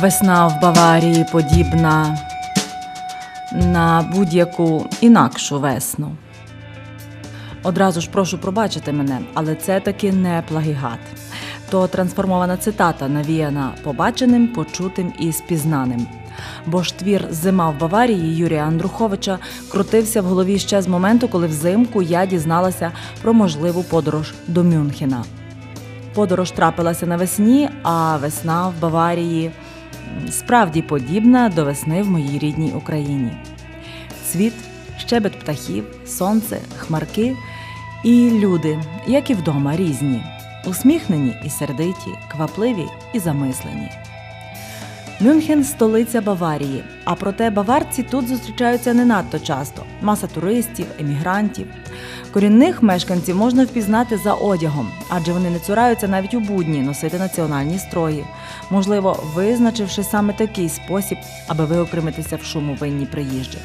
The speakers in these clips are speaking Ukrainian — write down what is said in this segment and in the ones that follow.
Весна в Баварії подібна на будь-яку інакшу весну. Одразу ж прошу пробачити мене, але це таки не плагігат. То трансформована цитата, навіяна побаченим, почутим і спізнаним. Бо ж твір Зима в Баварії Юрія Андруховича крутився в голові ще з моменту, коли взимку я дізналася про можливу подорож до Мюнхена. Подорож трапилася навесні, а весна в Баварії справді подібна до весни в моїй рідній Україні. Світ, щебет птахів, сонце, хмарки і люди, як і вдома, різні, усміхнені і сердиті, квапливі і замислені. Мюнхен столиця Баварії, а проте баварці тут зустрічаються не надто часто. Маса туристів, емігрантів. Корінних мешканців можна впізнати за одягом, адже вони не цураються навіть у будні носити національні строї, можливо, визначивши саме такий спосіб, аби виокремитися в шуму винні приїжджих.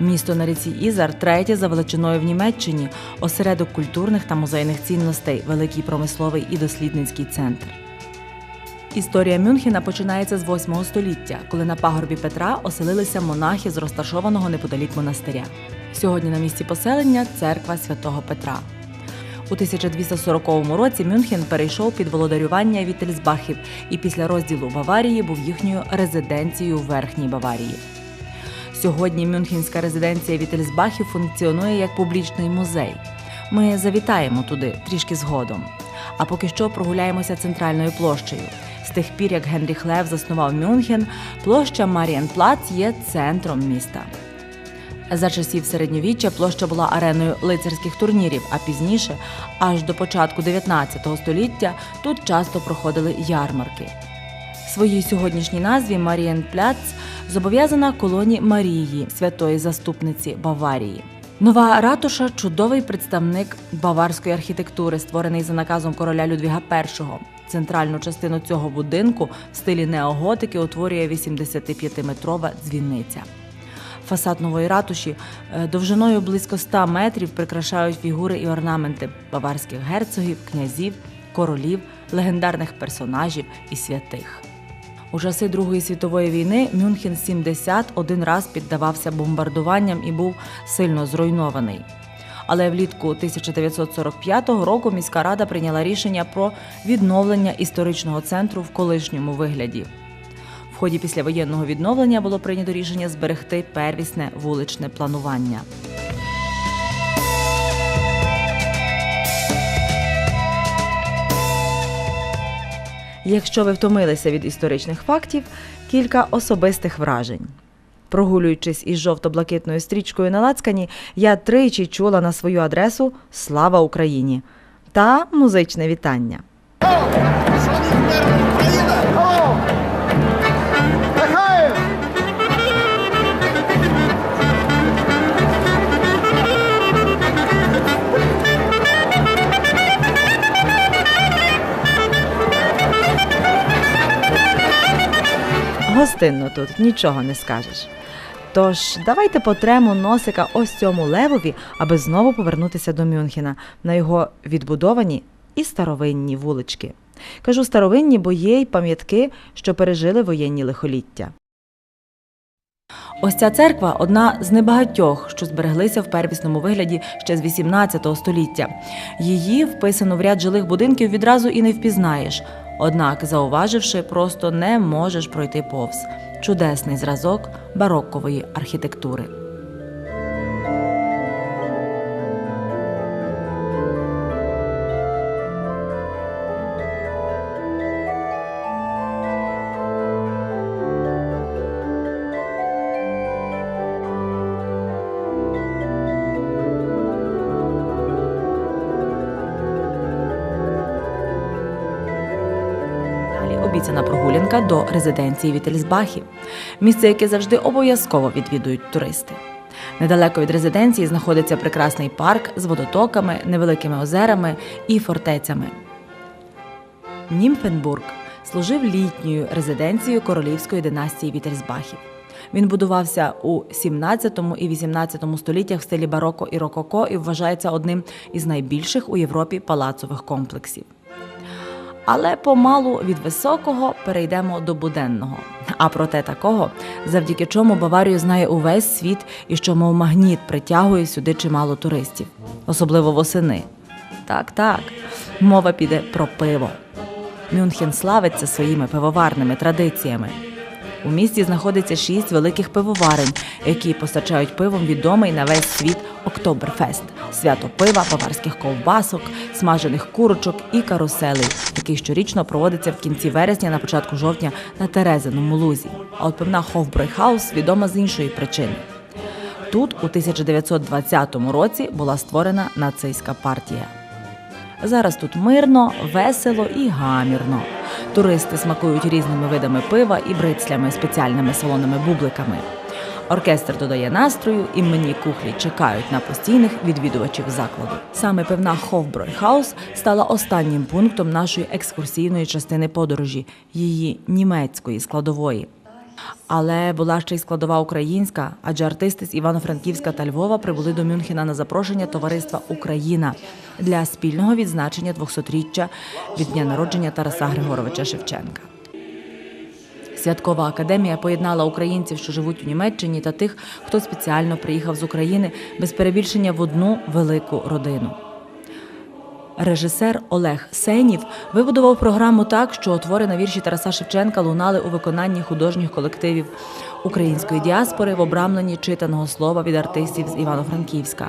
Місто на ріці Ізар третє за величиною в Німеччині, осередок культурних та музейних цінностей, великий промисловий і дослідницький центр. Історія Мюнхена починається з 8 століття, коли на пагорбі Петра оселилися монахи з розташованого неподалік монастиря. Сьогодні на місці поселення церква святого Петра. У 1240 році Мюнхен перейшов під володарювання Вітельсбахів і після розділу Баварії був їхньою резиденцією в Верхній Баварії. Сьогодні Мюнхенська резиденція Вітельсбахів функціонує як публічний музей. Ми завітаємо туди трішки згодом. А поки що прогуляємося центральною площею. З тих пір, як Генріх Лев заснував Мюнхен, площа Марієнплац є центром міста. За часів середньовіччя площа була ареною лицарських турнірів, а пізніше, аж до початку 19 століття, тут часто проходили ярмарки. Своїй сьогоднішній назві Марієнпляц зобов'язана колоні Марії, святої заступниці Баварії. Нова ратуша чудовий представник баварської архітектури, створений за наказом короля Людвіга І. Центральну частину цього будинку в стилі неоготики утворює 85-метрова дзвіниця. Фасад нової ратуші е, довжиною близько 100 метрів прикрашають фігури і орнаменти баварських герцогів, князів, королів, легендарних персонажів і святих. У часи Другої світової війни Мюнхен 71 раз піддавався бомбардуванням і був сильно зруйнований. Але влітку 1945 року міська рада прийняла рішення про відновлення історичного центру в колишньому вигляді. В ході післявоєнного відновлення було прийнято рішення зберегти первісне вуличне планування. Якщо ви втомилися від історичних фактів, кілька особистих вражень. Прогулюючись із жовто-блакитною стрічкою на лацкані, я тричі чула на свою адресу Слава Україні та музичне вітання. Гостинно тут нічого не скажеш. Тож давайте потремо носика ось цьому левові, аби знову повернутися до Мюнхена на його відбудовані і старовинні вулички. Кажу старовинні, бо є й пам'ятки, що пережили воєнні лихоліття. Ось ця церква одна з небагатьох, що збереглися в первісному вигляді ще з 18 століття. Її вписано в ряд жилих будинків відразу і не впізнаєш. Однак, зауваживши, просто не можеш пройти повз. Чудесний зразок барокової архітектури. Обіцяна прогулянка до резиденції Вітельсбахів, місце, яке завжди обов'язково відвідують туристи. Недалеко від резиденції знаходиться прекрасний парк з водотоками, невеликими озерами і фортецями. Німфенбург служив літньою резиденцією королівської династії Вітельсбахів. Він будувався у 17 і 18 століттях в стилі бароко і рококо і вважається одним із найбільших у Європі палацових комплексів. Але помалу від високого перейдемо до буденного. А проте такого, завдяки чому Баварію знає увесь світ і що, мов магніт, притягує сюди чимало туристів, особливо восени. Так, так, мова піде про пиво. Мюнхен славиться своїми пивоварними традиціями. У місті знаходиться шість великих пивоварень, які постачають пивом відомий на весь світ Октоберфест свято пива, баварських ковбасок, смажених курочок і каруселей, який щорічно проводиться в кінці вересня на початку жовтня на Терезиному лузі. А от пивна Хофбройхаус відома з іншої причини. Тут у 1920 році була створена нацистська партія. Зараз тут мирно, весело і гамірно. Туристи смакують різними видами пива і брицлями, спеціальними солоними бубликами. Оркестр додає настрою, іменні кухлі чекають на постійних відвідувачів закладу. Саме пивна Хофбройхаус стала останнім пунктом нашої екскурсійної частини подорожі, її німецької складової. Але була ще й складова українська, адже артисти з Івано-Франківська та Львова прибули до Мюнхена на запрошення товариства Україна для спільного відзначення 200-річчя від дня народження Тараса Григоровича Шевченка. Святкова академія поєднала українців, що живуть у Німеччині, та тих, хто спеціально приїхав з України без перебільшення в одну велику родину. Режисер Олег Сенів вибудував програму так, що твори на вірші Тараса Шевченка лунали у виконанні художніх колективів української діаспори в обрамленні читаного слова від артистів з Івано-Франківська.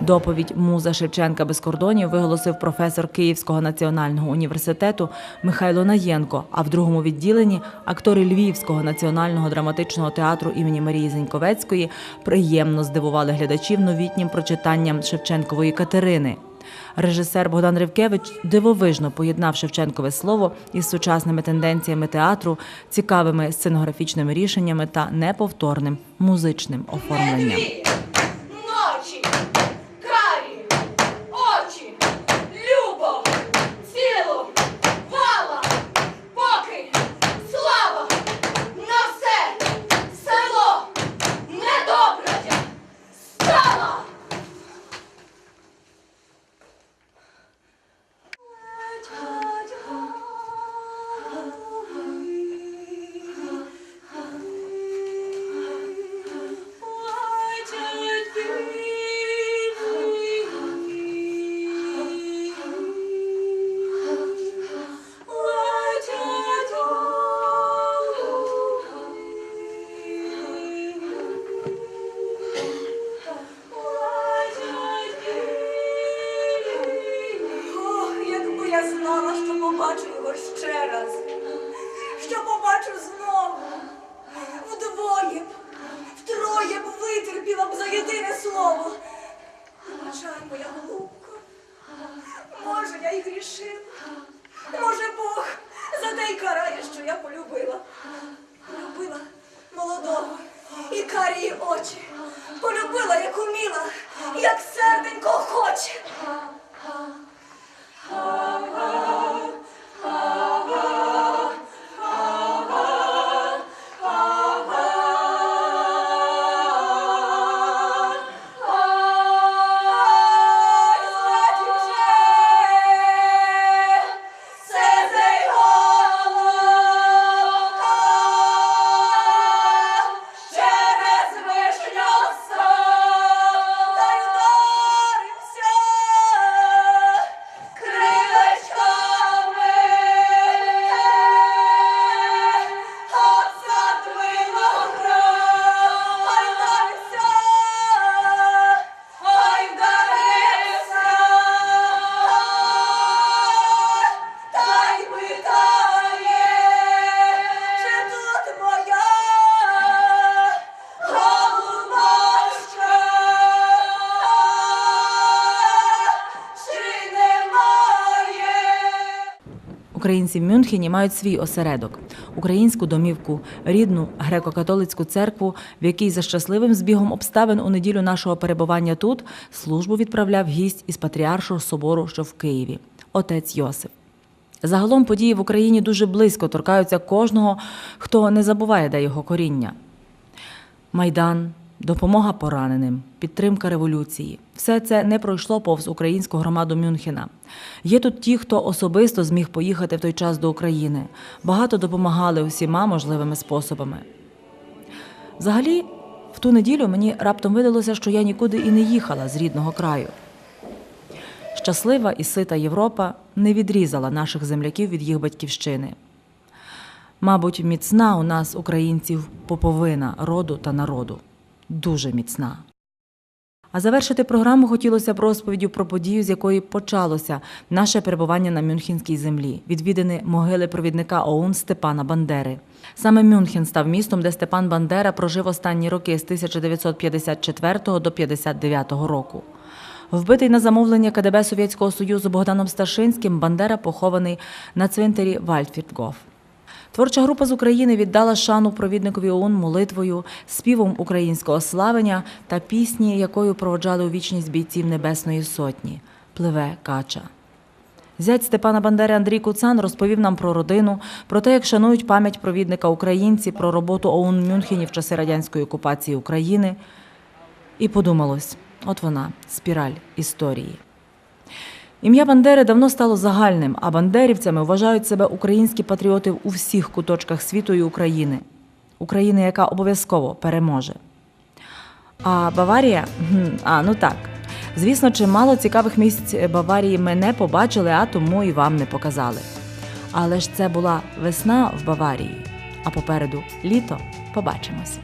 Доповідь Муза Шевченка без кордонів виголосив професор Київського національного університету Михайло Наєнко. А в другому відділенні актори Львівського національного драматичного театру імені Марії Зеньковецької приємно здивували глядачів новітнім прочитанням Шевченкової Катерини. Режисер Богдан Ривкевич дивовижно поєднав Шевченкове слово із сучасними тенденціями театру, цікавими сценографічними рішеннями та неповторним музичним оформленням. Ще раз, що побачу знову, вдвоє, б, втроє б витерпіла б за єдине слово. Бажай, моя голубко, може, я й грішила, може, Бог за те й карає, що я полюбила. Полюбила молодого і карії очі, полюбила, як уміла, як серденько хоче. Українці в Мюнхені мають свій осередок українську домівку, рідну греко-католицьку церкву, в якій за щасливим збігом обставин у неділю нашого перебування тут службу відправляв гість із патріаршого собору, що в Києві, отець Йосип. Загалом події в Україні дуже близько торкаються кожного, хто не забуває, де його коріння. Майдан, допомога пораненим, підтримка революції все це не пройшло повз українську громаду Мюнхена. Є тут ті, хто особисто зміг поїхати в той час до України. Багато допомагали усіма можливими способами. Взагалі, в ту неділю мені раптом видалося, що я нікуди і не їхала з рідного краю. Щаслива і сита Європа не відрізала наших земляків від їх батьківщини. Мабуть, міцна у нас, українців, поповина роду та народу. Дуже міцна. А завершити програму хотілося б розповіддю про подію, з якої почалося наше перебування на Мюнхенській землі, відвідини могили провідника ОУН Степана Бандери. Саме Мюнхен став містом, де Степан Бандера прожив останні роки з 1954 до 59 року. Вбитий на замовлення КДБ Совєтського Союзу Богданом Сташинським, Бандера похований на цвинтарі Вальфіртгоф. Творча група з України віддала шану провідникові ОУН молитвою, співом українського славення та пісні, якою проводжали у вічність бійців Небесної Сотні Пливе Кача. Зять Степана Бандери Андрій Куцан розповів нам про родину, про те, як шанують пам'ять провідника українці, про роботу ОУН Мюнхені в часи радянської окупації України. І подумалось, от вона, спіраль історії. Ім'я Бандери давно стало загальним, а бандерівцями вважають себе українські патріоти у всіх куточках світу і України. України, яка обов'язково переможе. А Баварія? А, ну так. Звісно, чимало цікавих місць Баварії ми не побачили, а тому і вам не показали. Але ж це була весна в Баварії, а попереду літо. Побачимось.